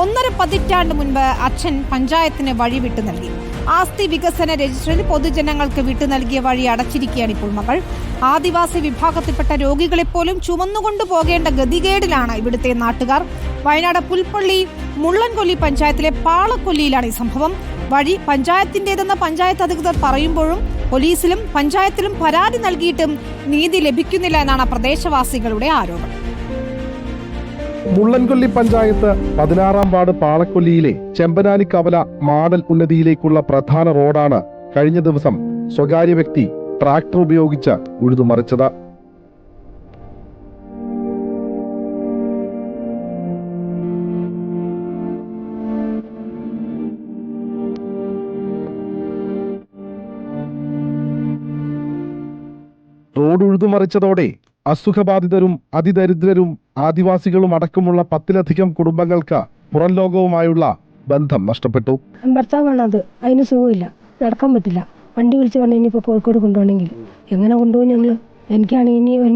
ഒന്നര പതിറ്റാണ്ട് മുൻപ് അച്ഛൻ പഞ്ചായത്തിന് വഴി വിട്ടു നൽകി. ആസ്തി വികസന രജിസ്റ്ററിൽ പൊതുജനങ്ങൾക്ക് വിട്ടു നൽകിയ വഴി അടച്ചിരിക്കുകയാണ് ഇപ്പോൾ മകൾ. ആദിവാസി വിഭാഗത്തിൽപ്പെട്ട രോഗികളെപ്പോലും ചുമന്നുകൊണ്ടു പോകേണ്ട ഗതികേടിലാണ് ഇവിടുത്തെ നാട്ടുകാർ. വയനാട് പുൽപ്പള്ളി മുള്ളൻകൊല്ലി പഞ്ചായത്തിലെ പാളക്കൊല്ലിയിലാണ് ഈ സംഭവം. വഴി പഞ്ചായത്തിന്റേതെന്ന് പഞ്ചായത്ത് അധികൃതർ പറയുമ്പോഴും പോലീസിലും പഞ്ചായത്തിലും പരാതി നൽകിയിട്ടും നീതി ലഭിക്കുന്നില്ല എന്നാണ് പ്രദേശവാസികളുടെ ആരോപണം. മുള്ളൻകൊല്ലി പഞ്ചായത്ത് പതിനാറാം വാർഡ് പാളക്കൊല്ലിയിലെ ചെമ്പനാനി കവല മാടൽ ഉന്നതിയിലേക്കുള്ള പ്രധാന റോഡാണ് കഴിഞ്ഞ ദിവസം സ്വകാര്യ വ്യക്തി ട്രാക്ടർ ഉപയോഗിച്ച് ഉഴുതുമറിച്ചത്. റോഡ് ഉഴുതുമറിച്ചതോടെ അസുഖബാധിതരും അതിദരിദ്രരും ആദിവാസികളും അടക്കമുള്ള പത്തിലധികം കുടുംബങ്ങൾക്ക് പുറം ലോകവുമായുള്ള ബന്ധം നഷ്ടപ്പെട്ടു. ഭർത്താവാണ് അത് അതിന് സുഖമില്ല. നടക്കാൻ പറ്റില്ല. വണ്ടി വിളിച്ച് പറഞ്ഞു ഇനിയിപ്പോൾ കോഴിക്കോട് കൊണ്ടുപോകണമെങ്കിൽ. എങ്ങനെ കൊണ്ടുപോകും ഞങ്ങൾ എനിക്കാണെങ്കിൽ ഇനി ഒരു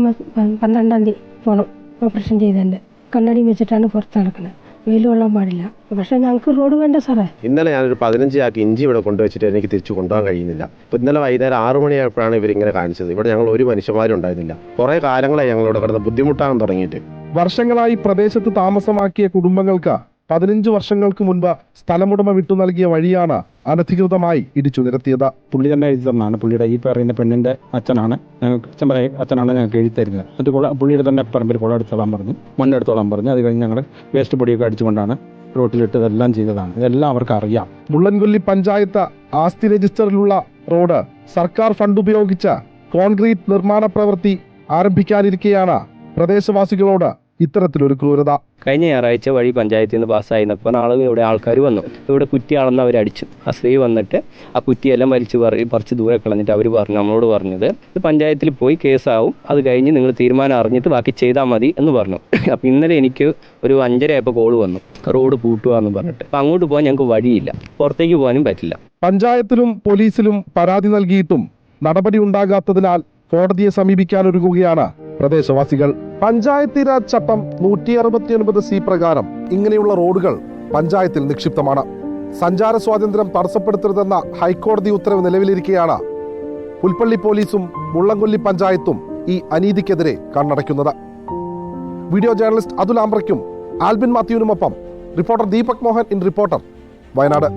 പന്ത്രണ്ടാം തീയതി പോകണം ഓപ്പറേഷൻ ചെയ്തതിന്റെ. കണ്ണടി വെച്ചിട്ടാണ് പുറത്ത് നടക്കുന്നത്. വെയിൽ കൊള്ളാൻ പാടില്ല. പക്ഷേ ഞങ്ങൾക്ക് റോഡ് വേണ്ട സാറേ? ഇന്നലെ ഞാനൊരു പതിനഞ്ച് ചാക്ക് ഇഞ്ചി ഇവിടെ കൊണ്ടുവച്ചിട്ട് എനിക്ക് തിരിച്ചു കൊണ്ടുപോകാൻ കഴിയുന്നില്ല. ഇപ്പോൾ ഇന്നലെ വൈകുന്നേരം ആറു മണിയായപ്പോഴാണ് ഇവരിങ്ങനെ കാണിച്ചത്. ഇവിടെ ഞങ്ങൾ ഒരു മനുഷ്യന്മാരും ഉണ്ടായിരുന്നില്ല കുറേ കാലങ്ങളായി ഞങ്ങളിവിടെ കിടന്ന് ബുദ്ധിമുട്ടാകാൻ തുടങ്ങിയിട്ട്. വർഷങ്ങളായി പ്രദേശത്ത് താമസമാക്കിയ കുടുംബങ്ങൾക്ക് പതിനഞ്ച് വർഷങ്ങൾക്ക് മുൻപ് സ്ഥലമുടമ വിട്ടു നൽകിയ വഴിയാണ് അനധികൃതമായി ഇടിച്ചു നിരത്തിയത്. പുള്ളി തന്നെ എഴുതി തന്നാണ് പുള്ളിയുടെ ഈ പറയുന്ന പെണ്ണിന്റെ അച്ഛനാണ്. ഞങ്ങൾക്ക് അച്ഛൻ പറയും അച്ഛനാണ് ഞങ്ങൾക്ക് എഴുതി തരുന്നത്. എന്നിട്ട് കുള പുള്ളിയുടെ തന്നെ പറമ്പിൽ കുളം എടുത്തോളാൻ പറഞ്ഞു. മണ്ണെടുത്തോളാൻ പറഞ്ഞു. അത് കഴിഞ്ഞ് ഞങ്ങൾ വേസ്റ്റ് പൊടിയൊക്കെ അടിച്ചുകൊണ്ടാണ് റോട്ടിലിട്ട് ഇതെല്ലാം ചെയ്തതാണ്. ഇതെല്ലാം അവർക്ക് അറിയാം. മുള്ളൻകൊല്ലി പഞ്ചായത്ത് ആസ്തി രജിസ്റ്ററിലുള്ള റോഡ് സർക്കാർ ഫണ്ട് ഉപയോഗിച്ച കോൺക്രീറ്റ് നിർമ്മാണ പ്രവൃത്തി ആരംഭിക്കാനിരിക്കെയാണ് പ്രദേശവാസികളോട് ഇത്തരത്തിലൊരു ക്രൂരത. കഴിഞ്ഞ ഞായറാഴ്ച വഴി പഞ്ചായത്തിൽ നിന്ന് പാസ്സായിരുന്നപ്പോൾ നാളെ ഇവിടെ ആൾക്കാർ വന്നു. ഇവിടെ കുറ്റി അളന്ന് അവർ അടിച്ചു. ആ സ്ത്രീ വന്നിട്ട് ആ കുറ്റിയെല്ലാം വലിച്ചു പറയും പറിച്ച് ദൂരെ കളഞ്ഞിട്ട് അവർ പറഞ്ഞു നമ്മളോട് പറഞ്ഞത് ഇത് പഞ്ചായത്തിൽ പോയി കേസാവും അത് കഴിഞ്ഞ് നിങ്ങൾ തീരുമാനം അറിഞ്ഞിട്ട് ബാക്കി ചെയ്താൽ മതി എന്ന് പറഞ്ഞു. അപ്പോൾ ഇന്നലെ എനിക്ക് ഒരു അഞ്ചര ആയപ്പോൾ കോൾ വന്നു. റോഡ് പൂട്ടുക എന്ന് പറഞ്ഞിട്ട്. അപ്പോൾ അങ്ങോട്ട് പോകാൻ ഞങ്ങൾക്ക് വഴിയില്ല. പുറത്തേക്ക് പോകാനും പറ്റില്ല. പഞ്ചായത്തിലും പോലീസിലും പരാതി നൽകിയിട്ടും നടപടി ഉണ്ടാകാത്തതിനാൽ കോടതിയെ സമീപിക്കാനൊരുങ്ങുകയാണ് പ്രദേശവാസികൾ. പഞ്ചായത്തി രാജ് ചട്ടം നൂറ്റി അറുപത്തി ഒൻപത് സി പ്രകാരം ഇങ്ങനെയുള്ള റോഡുകൾ പഞ്ചായത്തിൽ നിക്ഷിപ്തമാണ്. സഞ്ചാര സ്വാതന്ത്ര്യം തടസ്സപ്പെടുത്തരുതെന്ന ഹൈക്കോടതി ഉത്തരവ് നിലവിലിരിക്കെയാണ് പുൽപ്പള്ളി പോലീസും മുള്ളംകൊല്ലി പഞ്ചായത്തും ഈ അനീതിക്കെതിരെ കണ്ണടയ്ക്കുന്നത്. വീഡിയോ ജേർണലിസ്റ്റ് അതുൽ ആംബ്രയ്ക്കും Albin മാത്യുവിനുമൊപ്പം reporter Deepak Mohan in reporter Wayanad.